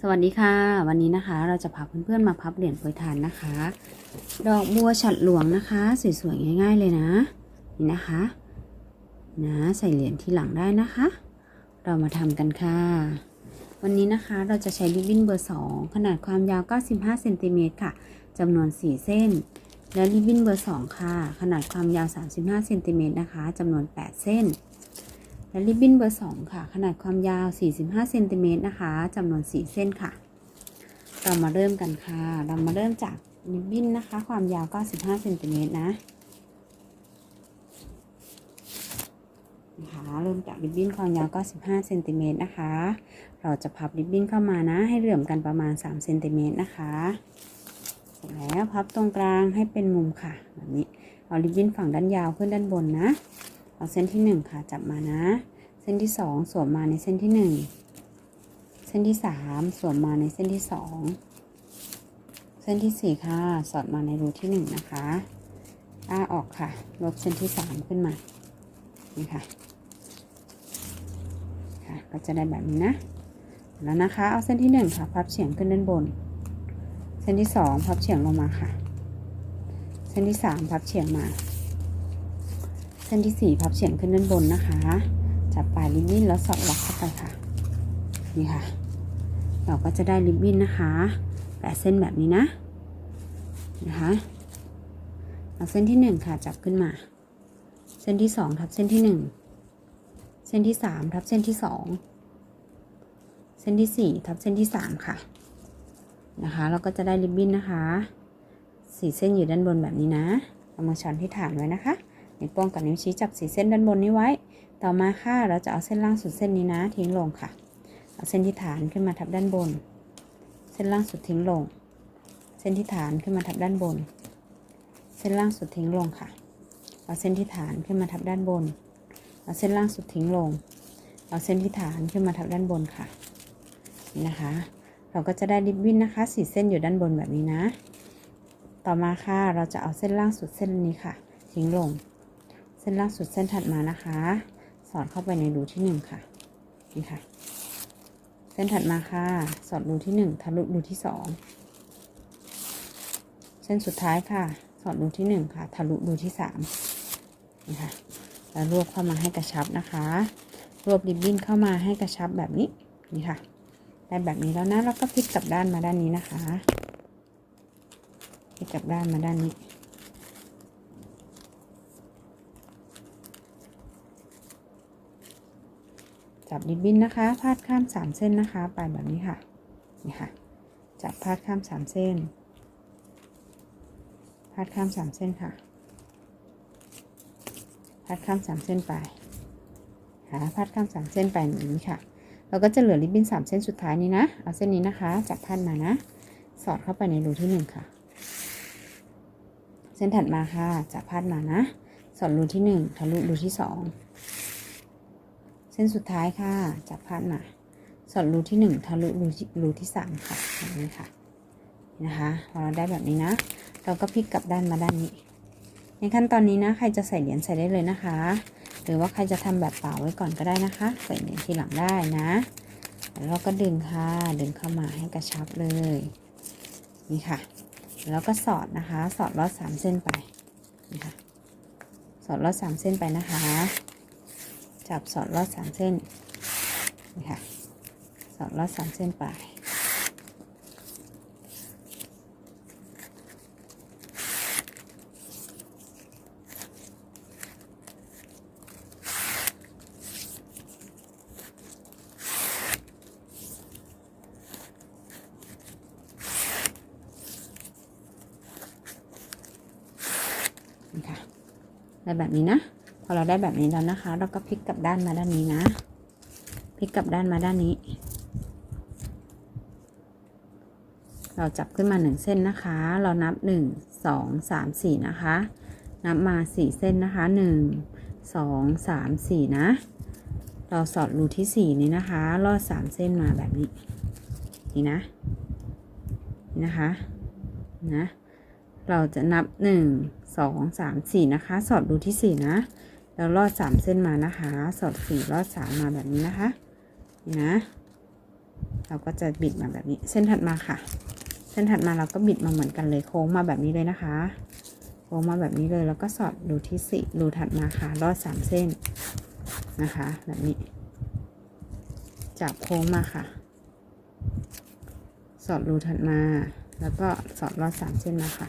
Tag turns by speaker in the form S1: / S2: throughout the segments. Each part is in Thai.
S1: สวัสดีค่ะ วันนี้นะคะ เราจะพาเพื่อนๆมาพับเหรียญโปรยทานนะคะ ดอกบัวฉัดหลวงนะคะ สวยๆง่าย ๆ เลยนะนี่นะคะ นะใส่เหรียญที่หลังได้นะคะ เรามาทำกันค่ะ วันนี้นะคะเราจะใช้ริบบิ้นเบอร์ 2 ขนาดความยาว 95เซนติเมตรค่ะจำนวน 4 เส้น และริบบิ้นเบอร์ 2 ค่ะ ขนาดความยาว 35เซนติเมตรนะคะจำนวน 8 เส้น และริบบิ้นเบอร์ 2 ค่ะ ขนาดความยาว 45เซนติเมตรนะคะจำนวน 4 เส้นค่ะ เรามาเริ่มกันค่ะ เรามาเริ่มจากริบบิ้นนะคะ ความยาว 95เซนติเมตรนะนะคะเริ่มจากริบบิ้นความยาว95เซนติเมตรนะคะ เราจะพับริบบิ้นเข้ามานะ ให้เหลื่อมกันประมาณ3เซนติเมตรนะคะเสร็จแล้วพับตรงกลางให้เป็นมุมค่ะแบบนี้เอาริบบิ้นฝั่งด้านยาวขึ้นด้านบนนะ เอาเส้นที่ 1 ค่ะ จับมานะ เส้นที่ 2 สวมมาในเส้นที่ 1 เส้นที่ 3 สวมมาในเส้นที่ 2 เส้นที่ 4 ค่ะ สอดมาในรูที่ 1 นะคะอ้าออกค่ะ ลบเส้นที่ 3 ขึ้นมา นี่ค่ะ ค่ะ ก็จะได้แบบนี้นะ แล้วนะคะ เอาเส้นที่ 1 ค่ะ พับเฉียงขึ้นด้านบน เส้นที่ 2 พับเฉียงลงมาค่ะ เส้นที่ 3 พับเฉียงมา เส้นที่ 4 พับเฉียงขึ้นด้านบนนะคะ จับปลายริบบิ้นแล้วสอดล็อกเข้าไปค่ะ นี่ค่ะ เราก็จะได้ริบบิ้นนะคะแปดเส้นแบบนี้นะ นะคะเอาเส้นที่ 1 ค่ะ จับขึ้นมา เส้นที่ 2 ทับเส้นที่ 1 เส้นที่ 3 ทับเส้นที่ 2 เส้นที่ 4 ทับเส้นที่ 3 ค่ะ นะคะ เราก็จะได้ริบบิ้นนะคะสี่เส้นอยู่ด้านบนแบบนี้นะเอามาช้อนที่ฐานไว้นะคะ นิ้วโป้งกับนิ้วชี้จับสีเส้นด้านบนนี้ไว้ ต่อมาค่ะเราจะเอาเส้นล่างสุดเส้นนี้นะ ทิ้งลงค่ะ เอาเส้นที่ฐานขึ้นมาทับด้านบน เส้นล่างสุดทิ้งลง เส้นที่ฐานขึ้นมาทับด้านบน เส้นล่างสุดทิ้งลงค่ะ เอาเส้นที่ฐานขึ้นมาทับด้านบน เอาเส้นล่างสุดทิ้งลง เอาเส้นที่ฐานขึ้นมาทับด้านบนค่ะนี่นะคะ เราก็จะได้ริบบิ้นนะคะสีเส้นอยู่ด้านบนแบบนี้นะ ต่อมาค่ะเราจะเอาเส้นล่างสุดเส้นนี้ค่ะ ทิ้งลง ส้นล่างสุดเส้นถัดมานะคะ สอดเข้าไปในรูที่หนึ่งค่ะนี่ค่ะ เส้นถัดมาค่ะ สอดรูที่หนึ่งทะลุรูที่สองเส้นสุดท้ายค่ะ สอดรูที่หนึ่งค่ะ ทะลุรูที่สามนี่ค่ะแล้วรวบเข้ามาให้กระชับนะคะ รวบริบบิ้นเข้ามาให้กระชับแบบนี้นี่ค่ะ ได้แบบนี้แล้วนะแล้วก็พลิกกลับด้านมาด้านนี้นะคะพลิกกลับด้านมาด้านนี้ จับริบบิ้นนะคะพาดข้ามสามเส้นนะคะไปแบบนี้ค่ะนี่ค่ะ จับพาดข้ามสามเส้น พาดข้ามสามเส้นค่ะ พาดข้ามสามเส้นไปหาพาดข้ามสามเส้นไปแบบนี้ค่ะ เราก็จะเหลือริบบิ้นสามเส้นสุดท้ายนี้นะ เอาเส้นนี้นะคะ จับพาดมานะ สอดเข้าไปในรูที่หนึ่งค่ะ เส้นถัดมาค่ะ จับพาดมานะ สอดรูที่หนึ่งทะลุรูที่สอง เส้นสุดท้ายค่ะ จับพาดมา สอดรูที่หนึ่งทะลุรูที่รูที่สามค่ะแบบนี้ค่ะ นะคะพอเราได้แบบนี้นะ เราก็พลิกกลับด้านมาด้านนี้ ในขั้นตอนนี้นะ ใครจะใส่เหรียญใส่ได้เลยนะคะ หรือว่าใครจะทำแบบเปล่าไว้ก่อนก็ได้นะคะ ใส่เหรียญทีหลังได้นะ แล้วเราก็ดึงค่ะ ดึงเข้ามาให้กระชับเลย นี่ค่ะ แล้วก็สอดนะคะ สอดลอดสามเส้นไป นี่ค่ะ สอดลอดสามเส้นไปนะคะ จับสอดลอดสามเส้นนี่ค่ะสอดลอดสามเส้นไปนี่ค่ะได้แบบนี้นะ พอเราได้แบบนี้แล้วนะคะ เราก็พลิกกลับด้านมาด้านนี้นะพลิกกลับด้านมาด้านนี้ เราจับขึ้นมาหนึ่งเส้นนะคะ เรานับหนึ่งสองสามสี่นะคะ นับมาสี่เส้นนะคะหนึ่งสองสามสี่นะ เราสอดรูที่สี่นี้นะคะ ลอดสามเส้นมาแบบนี้ นี่นะ นี่นะคะ นะ เราจะนับหนึ่งสองสามสี่นะคะ สอดรูที่สี่นะ แล้วลอดสามเส้นมานะคะ สอดสี่ลอดสามมาแบบนี้นะคะนี่นะเราก็จะบิดมาแบบนี้ เส้นถัดมาค่ะ เส้นถัดมาเราก็บิดมาเหมือนกันเลยโค้งมาแบบนี้เลยนะคะ โค้งมาแบบนี้เลยแล้วก็สอดรูที่สี่รูถัดมาค่ะรอดสามเส้นนะคะ แบบนี้ จับโค้งมาค่ะ สอดรูถัดมา แล้วก็สอดรอดสามเส้นมาค่ะ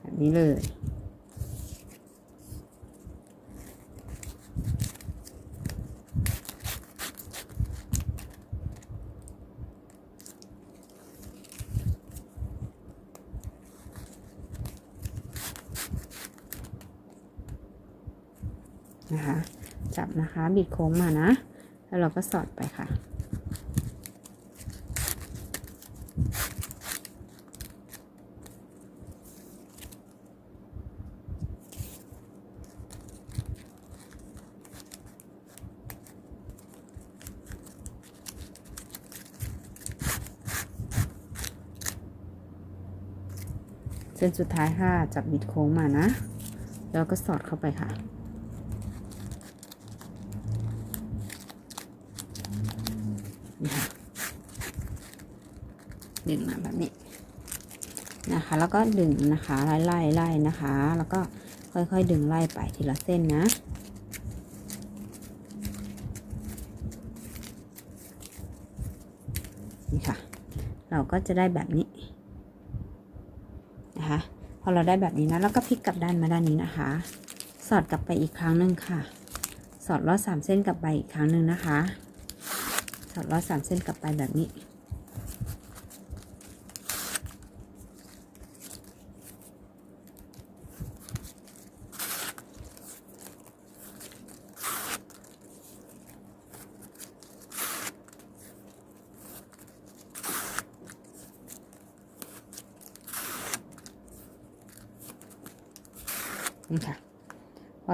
S1: แบบนี้เลย นะคะ จัะบิดโค้งมานะ แล้วเราก็สอดไปค่ะ เส้นสุดท้ายค่ะจับบิดโค้งมานะ แล้วก็สอดเข้าไปค่ะ ดึงมาแบบนี้นะคะ แล้วก็ดึงนะคะไล่ไล่ไล่นะคะ แล้วก็ค่อยๆ ดึงไล่ไปทีละเส้นนะนี่ค่ะ เราก็จะได้แบบนี้นะคะ พอเราได้แบบนี้นะแล้วก็พลิกกลับด้านมาด้านนี้นะคะ สอดกลับไปอีกครั้งหนึ่งค่ะ สอดลอดสามเส้นกลับไปอีกครั้งหนึ่งนะคะ สอดลอดสามเส้นกลับไปแบบนี้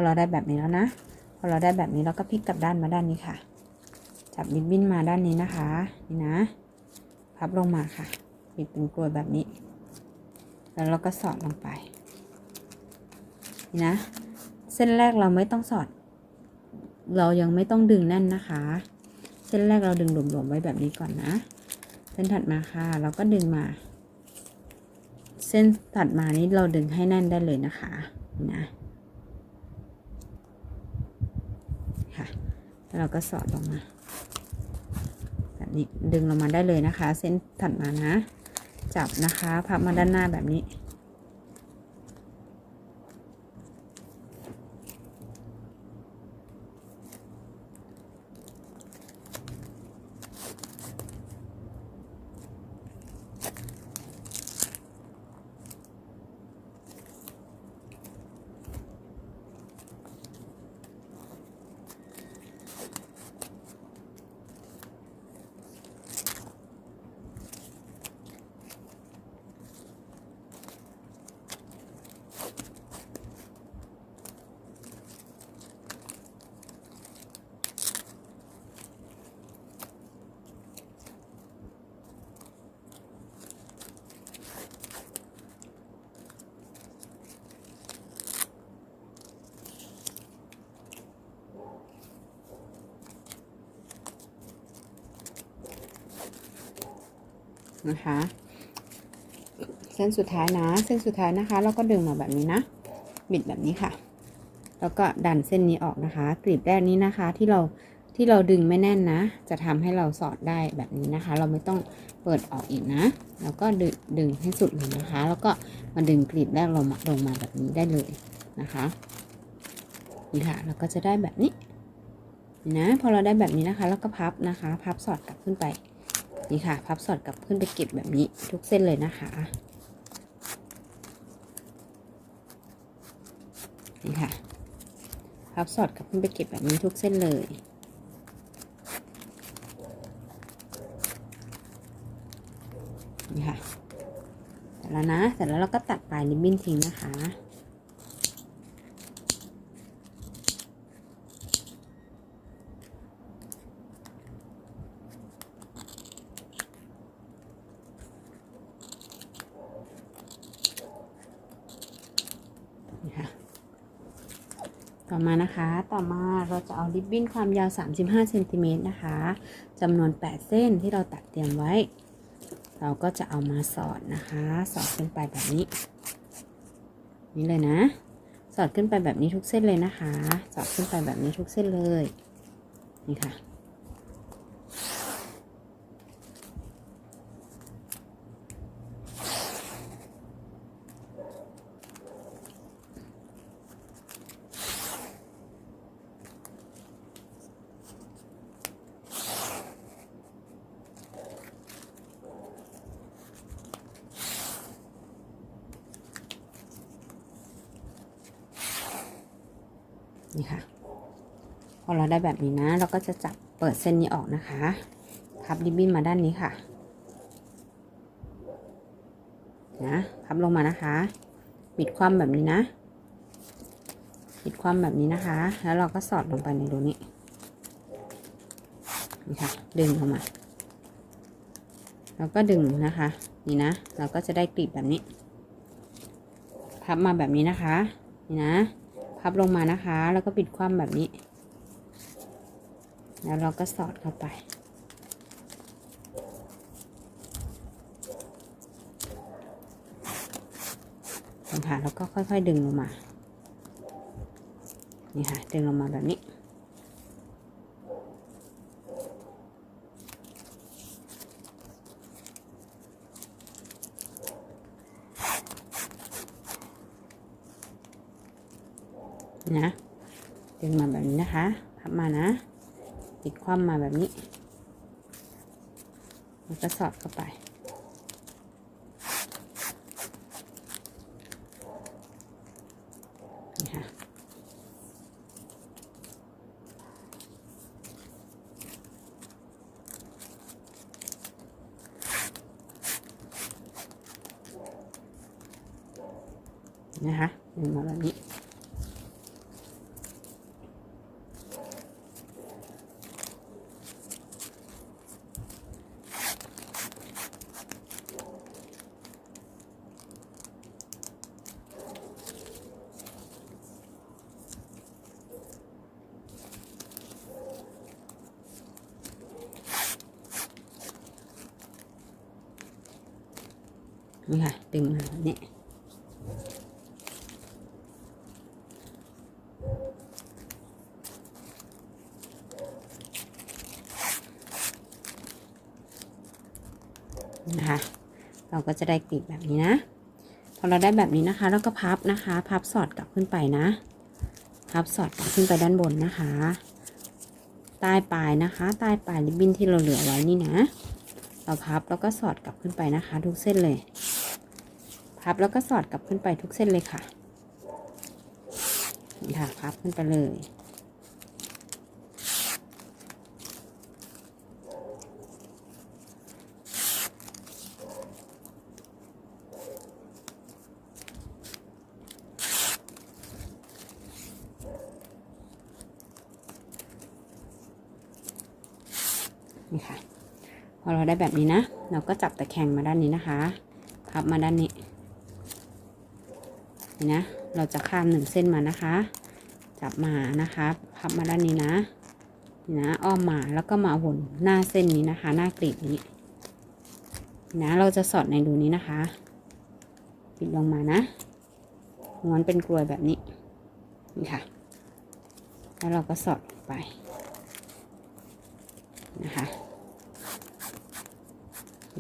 S1: อเราได้แบบนี้แล้วนะ พอเราได้แบบนี้เราก็พลิกกลับด้านมาด้านนี้ค่ะ จับริบบิ้นมาด้านนี้นะคะ นี่นะ พับลงมาค่ะ บิดเป็นกลวยแบบนี้ แล้วเราก็สอดลงไป นี่นะ เส้นแรกเราไม่ต้องสอด เรายังไม่ต้องดึงแน่นนะคะ เส้นแรกเราดึงหลวมๆไว้แบบนี้ก่อนนะ เส้นถัดมาค่ะ เราก็ดึงมา เส้นถัดมานี้เราดึงให้แน่นได้เลยนะคะนี่นะ แล้ว เราก็สอดลงมาแบบนี้ดึงลงมาได้เลยนะคะ เส้นถัดมานะ จับนะคะ พับมาด้านหน้าแบบนี้ นะคะ เส้นสุดท้ายนะ เส้นสุดท้ายนะคะ เราก็ดึงมาแบบนี้นะ บิดแบบนี้ค่ะ แล้วก็ดันเส้นนี้ออกนะคะกลีบแรกนี้นะคะที่เราที่เราดึงไม่แน่นนะ จะทำให้เราสอดได้แบบนี้นะคะ เราไม่ต้องเปิดออกอีกนะ แล้วก็ดึงดึงให้สุดเลยนะคะ แล้วก็มาดึงกลีบแรกลงมาลงมาแบบนี้ได้เลยนะคะนี่ค่ะเราก็จะได้แบบนี้นะ พอเราได้แบบนี้นะคะ แล้วก็พับนะคะ พับสอดกลับขึ้นไป นี่ค่ะ พับสอดกลับขึ้นไปเก็บแบบนี้ทุกเส้นเลยนะคะ นี่ค่ะ พับสอดกลับขึ้นไปเก็บแบบนี้ทุกเส้นเลยนี่ค่ะเสร็จแล้วนะเสร็จแล้วเราก็ตัดปลายริบบิ้นทิ้งนะคะ ต่อมานะคะ ต่อมาเราจะเอาริบบิ้นความยาว 35เซนติเมตรนะคะจำนวน 8 เส้นที่เราตัดเตรียมไว้ เราก็จะเอามาสอดนะคะ สอดขึ้นไปแบบนี้ นี่เลยนะ สอดขึ้นไปแบบนี้ทุกเส้นเลยนะคะ สอดขึ้นไปแบบนี้ทุกเส้นเลย นี่ค่ะ นี่ค่ะ พอเราได้แบบนี้นะ เราก็จะจับเปิดเส้นนี้ออกนะคะ พับริบบิ้นมาด้านนี้ค่ะ นะพับลงมานะคะปิดความแบบนี้นะปิดความแบบนี้นะคะ แล้วเราก็สอดลงไปในรูนี้ นี่ค่ะ ดึงออกมา แล้วก็ดึงนะคะ นี่นะ เราก็จะได้กลีบแบบนี้ พับมาแบบนี้นะคะ นี่นะ พับลงมานะคะ แล้วก็ปิดคว่ำแบบนี้ แล้วเราก็สอดเข้าไป ค่ะแล้วก็ค่อยๆดึงลงมา นี่ค่ะ ดึงลงมาแบบนี้ นะ ดึงมาแบบนี้นะคะ พับมานะ ติด คว่ำมาแบบนี้แล้วก็สอดเข้าไป นี่ค่ะ นะคะดึงมาแบบนี้นี่ค่ะ ดึงมาแบบนี้ นะคะ เราก็ จะได้กลีบแบบนี้นะพอเราได้แบบนี้นะคะเราก็พับนะคะ พับสอดกลับขึ้นไปนะ พับสอดกลับขึ้นไปด้านบนนะคะ ใต้ปลายนะคะ ใต้ปลายริบบิ้นที่เราเหลือไว้นี่นะ เราพับแล้วก็สอดกลับขึ้นไปนะคะ ทุกเส้นเลย พับแล้วก็สอดกลับขึ้นไปทุกเส้นเลยค่ะนี่ค่ะพับขึ้นไปเลย นี่ค่ะ พอเรา ได้แบบนี้นะ เราก็จับตะแคงมาด้านนี้นะคะพับมาด้านนี้นี่นะ เราจะข้ามหนึ่งเส้นมานะคะ จับมานะคะพับมาด้านนี้นะนี่นะอ้อมมาแล้วก็มาวนหน้าเส้นนี้นะคะ หน้ากลีบนี้นะเราจะสอดในรูนี้นะคะ ปิดลงมานะม้วนเป็นกลวยแบบนี้นี่ค่ะ แล้วเราก็สอดลงไปนะคะ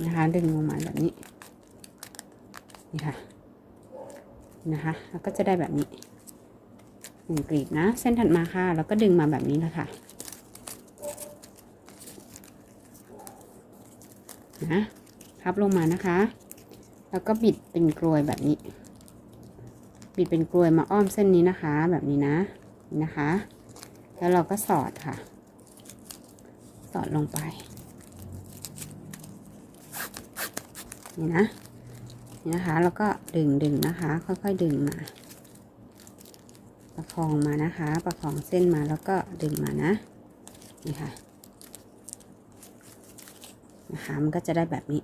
S1: นะคะ ดึงลงมาแบบนี้ นี่ค่ะ นะคะ แล้วก็จะได้แบบนี้หนึ่งกลีบนะ เส้นถัดมาค่ะ แล้วก็ดึงมาแบบนี้นะคะนะพับลงมานะคะ แล้วก็บิดเป็นกลวยแบบนี้ บิดเป็นกลวยมาอ้อมเส้นนี้นะคะ แบบนี้นะ นะคะ แล้วเราก็สอดค่ะ สอดลงไป นี่นะนี่นะคะ แล้วก็ดึงดึงนะคะ ค่อยๆดึงมา ประคองมานะคะ ประคองเส้นมาแล้วก็ดึงมานะ นี่ค่ะ นะคะ มันก็จะได้แบบนี้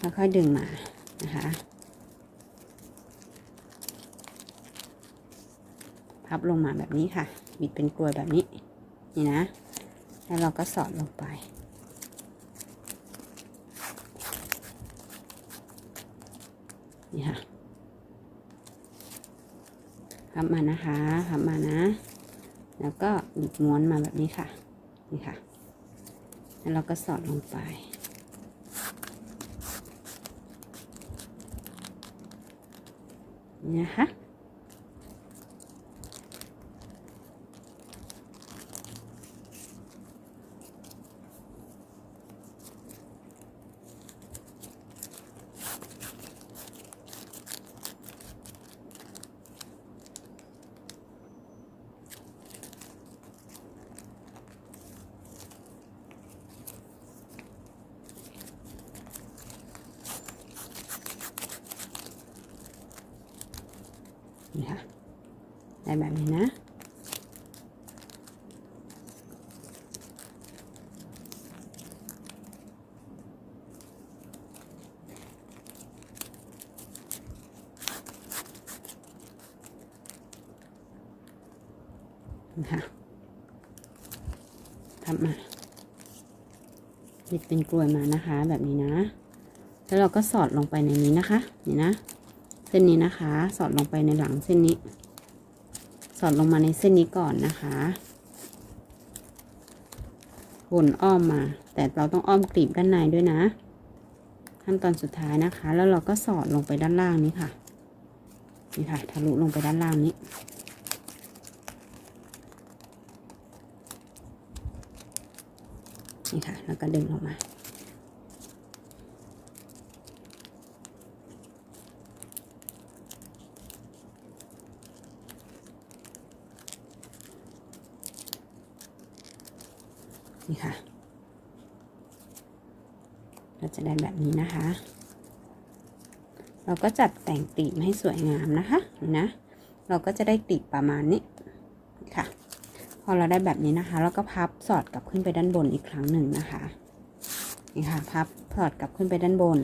S1: ค่อยๆดึงมา นะคะพับลงมาแบบนี้ค่ะ บิดเป็นกลวยแบบนี้ นี่นะ แล้วเราก็สอดลงไป นี่ค่ะพับมานะคะพับมานะ แล้วก็บิดม้วนมาแบบนี้ค่ะ นี่ค่ะ แล้วเราก็สอดลงไปนี่นะคะ นี่ค่ะได้แบบนี้นะนะคะทำมาบิดเป็นกลวยมานะคะ แบบนี้นะ แล้วเราก็สอดลงไปในนี้นะคะ นี่นะ เส้นนี้นะคะ สอดลงไปในหลังเส้นนี้ สอดลงมาในเส้นนี้ก่อนนะคะวนอ้อมมา แต่เราต้องอ้อมกลีบด้านในด้วยนะขั้นตอนสุดท้ายนะคะ แล้วเราก็สอดลงไปด้านล่างนี้ค่ะนี่ค่ะทะลุลงไปด้านล่างนี้ นี่ค่ะ แล้วก็ดึงออกมา นี่ค่ะ แบบนี้นะคะ เราก็จัดแต่งตีบให้สวยงามนะคะนะ เราก็จะได้ติปประมาณนี้ค่ะ พอเราได้แบบนี้นะคะ เราก็พับสอดกลับขึ้นไปด้านบนอีกครั้งหนึ่งนะคะนี่ค่ะพับสอดกลับขึ้นไปด้านบน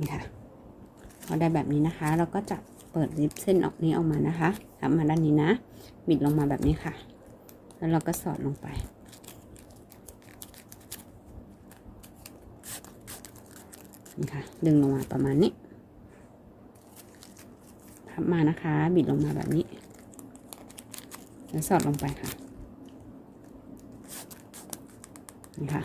S1: นี่ค่ะพอได้แบบนี้นะคะ เราก็จับเปิดริบเส้นออกนี้ออกมานะคะทำมาด้านนี้นะ บิดลงมาแบบนี้ค่ะ แล้วเราก็สอดลงไป นี่ค่ะ ดึงลงมาประมาณนี้พับมานะคะ บิดลงมาแบบนี้ แล้วสอดลงไปค่ะ นี่ค่ะ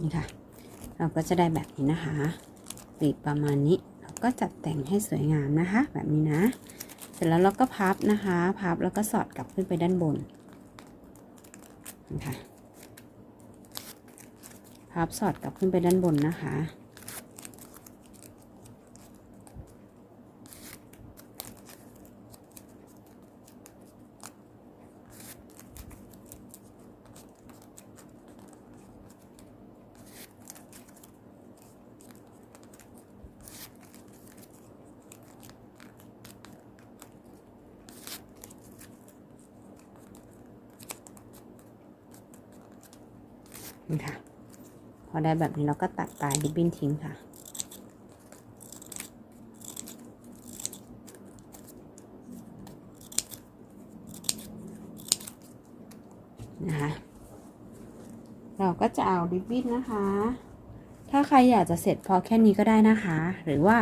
S1: นี่ค่ะ เราก็จะได้แบบนี้นะคะกลีบประมาณนี้เราก็จัดแต่งให้สวยงามนะคะ แบบนี้นะ เสร็จแล้วเราก็พับนะคะ พับแล้วก็สอดกลับขึ้นไปด้านบนนะคะพับสอดกลับขึ้นไปด้านบนนะคะ นี่ค่ะ พอได้แบบนี้เราก็ตัดปลายริบบิ้นทิ้งค่ะนนะคะ เราก็จะเอาริบบิ้นนะคะ ถ้าใครอยากจะเสร็จพอแค่นี้ก็ได้นะคะ หรือว่า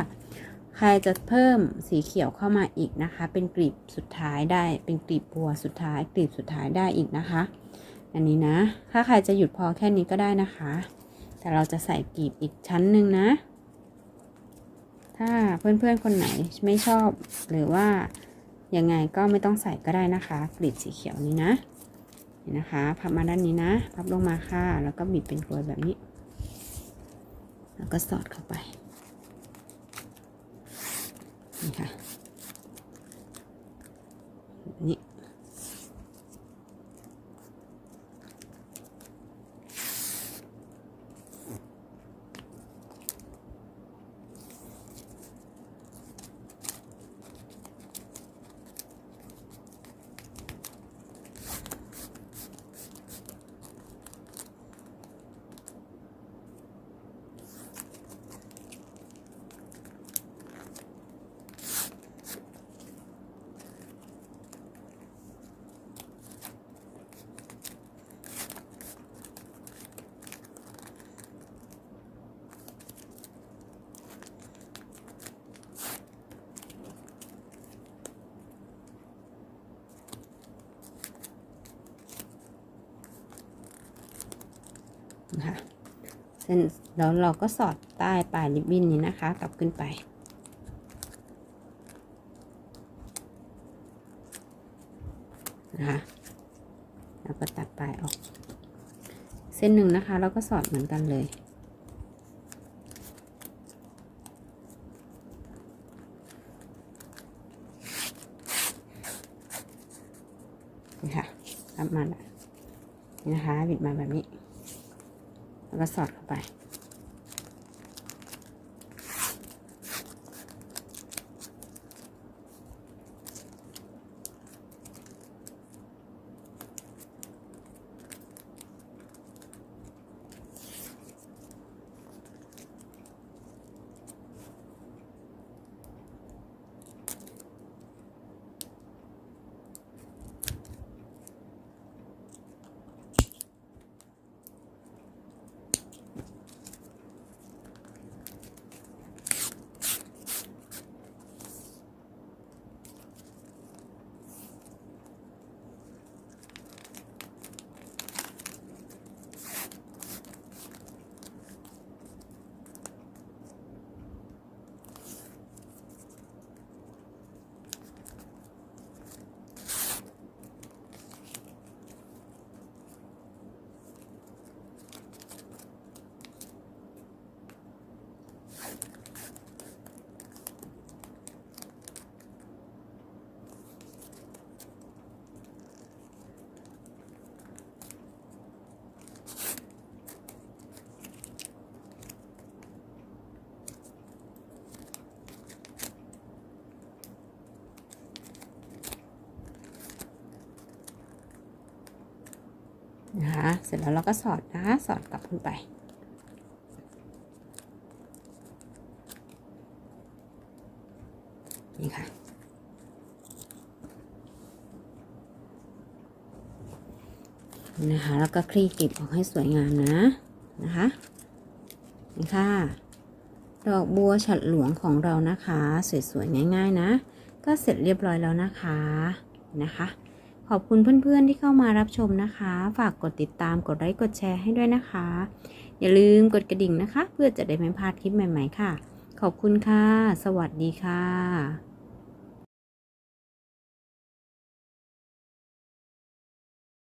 S1: ใครจะเพิ่มสีเขียวเข้ามาอีกนะคะ เป็นกลีบสุดท้ายได้เป็นกลีบบัวสุดท้ายกลีบสุดท้ายได้อีกนะคะ อันนี้นะ ถ้าใครจะหยุดพอแค่นี้ก็ได้นะคะ แต่เราจะใส่กลีบอีกชั้นหนึ่งนะ ถ้าเพื่อนๆคนไหนไม่ชอบหรือว่ายังไงก็ไม่ต้องใส่ก็ได้นะคะกลีบสีเขียวนี้นะเห็นนะคะพับมาด้านนี้นะ พับลงมาค่ะ แล้วก็บิดเป็นกลวยแบบนี้ แล้วก็สอดเข้าไปนี่ค่ะ เส้นแล้วเราก็สอดใต้ปลายริบบิ้นนี้นะคะ กลับขึ้นไป นะคะแล้วก็ตัดปลายออก เส้นหนึ่งนะคะ เราก็สอดเหมือนกันเลยนี่ค่ะรับมาแล้วนี่นะคะบิดมาแบบนี้ แล้วก็สอดเข้าไป นะคะเสร็จแล้วเราก็สอดนะคะสอดกลับขึ้นไป นี่ค่ะ นะคะ แล้วก็คลี่กลีบออกให้สวยงามนะ นะคะ นี่ค่ะ ดอกบัวฉัดหลวงของเรานะคะ สวยๆ ง่ายๆ นะ ก็เสร็จเรียบร้อยแล้วนะคะ นะคะ ขอบคุณเพื่อนๆที่เข้ามารับชมนะคะ ฝากกดติดตามกดไลค์กดแชร์ให้ด้วยนะคะ อย่าลืมกดกระดิ่งนะคะ เพื่อจะได้ไม่พลาดคลิปใหม่ ๆ ค่ะ ขอบคุณค่ะ สวัสดีค่ะ